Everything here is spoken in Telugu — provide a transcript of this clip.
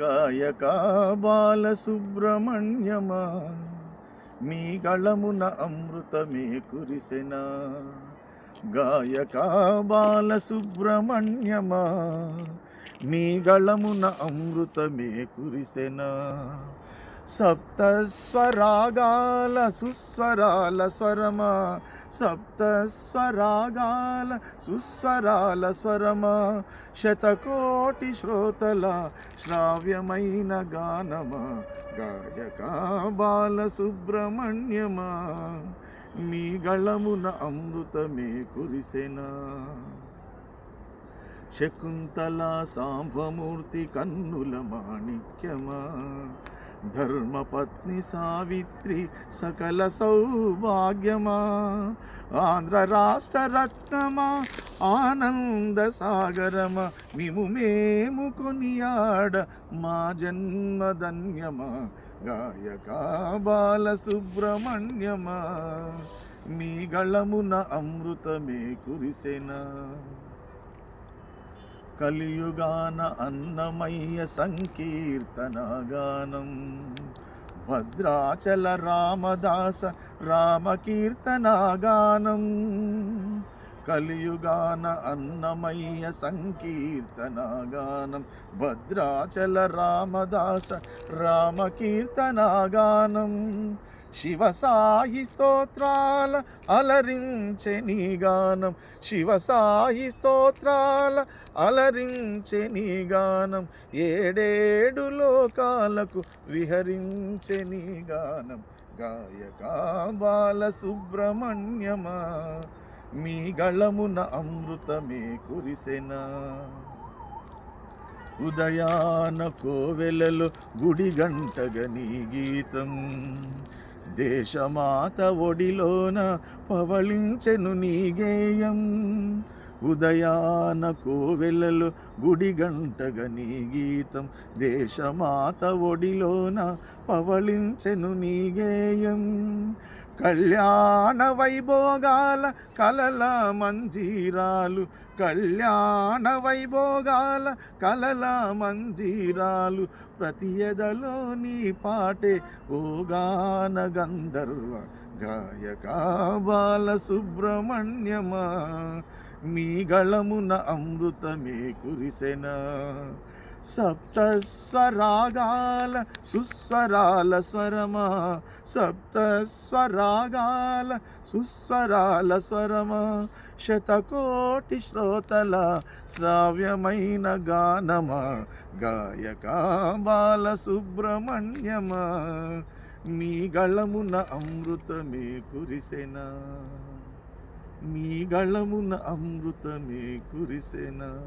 గాయక బాలసుబ్రహ్మణ్యమా మీ గళమున అమృతమే కురిసెనా. గాయక బాలసుబ్రహ్మణ్యమా మీ గళమున అమృతమే కురిసెనా. సప్త స్వరాగాల సుస్వరాల స్వరమా సప్త స్వరాగాల సుస్వరాల స్వరమా. శతకోటి శ్రోతల శ్రావ్యమైన గానమా గాయక బాల సుబ్రహ్మణ్యమా. మీ గళమున అమృతమే కురిసెనా. శకుంతల సాంబమూర్తి కన్నుల మాణిక్యమా. ధర్మపత్ని సావిత్రి సకల సౌభాగ్యమా. ఆంధ్ర రాష్ట్ర రత్నమా ఆనంద సాగరమా మిము మేము కొనియాడ మా జన్మధన్యమా గాయక బాల సుబ్రహ్మణ్యమా మీ గళమున అమృతమే కురిసెనా. కలియుగాన అన్నమయ్య సంకీర్తనగానం. భద్రాచల రామదాస రామకీర్తనగానం. కలియుగాన అన్నమయ్య సంకీర్తనాగానం. భద్రాచల రామదాస రామకీర్తనాగానం. శివ సాయి స్తోత్రాల అలరించే నీ గానం. శివ సాయి స్తోత్రాల అలరించే నీ గానం. ఏడేడు లోకాలకు విహరించే నీ గానం. గాయక బాల సుబ్రహ్మణ్యమా మీ గళమున అమృతమే కురిసెనా. ఉదయాన కోవెలలో గుడి గంటగ నీ గీతం. దేశమాత ఒడిలోన పవళించెను నీ గేయం. ఉదయాన కోవెలలో గుడి గంటగ నీ గీతం. దేశమాత ఒడిలోన పవళించెను నీ గేయం. కళ్యాణ వైభోగాల కలల మంజీరాలు. కళ్యాణ వైభోగాల కలల మంజీరాలు. ప్రతి ఎదలో నీ పాటే ఓ గాన గంధర్వ గాయక బాల సుబ్రహ్మణ్యమా. మీ గళమున అమృతమే కురిసెనా. సప్త స్వరాగాల సుస్వరాల స్వరమా? సప్త స్వరాగాల సుస్వరాల స్వరమా? శతకోటి శ్రోతల శ్రావ్యమైన గానమా? గాయక బాల సుబ్రహ్మణ్యమా మీ గళమున అమృతమే కురిసెనా? మీ గళమున అమృతమే కురిసెనా?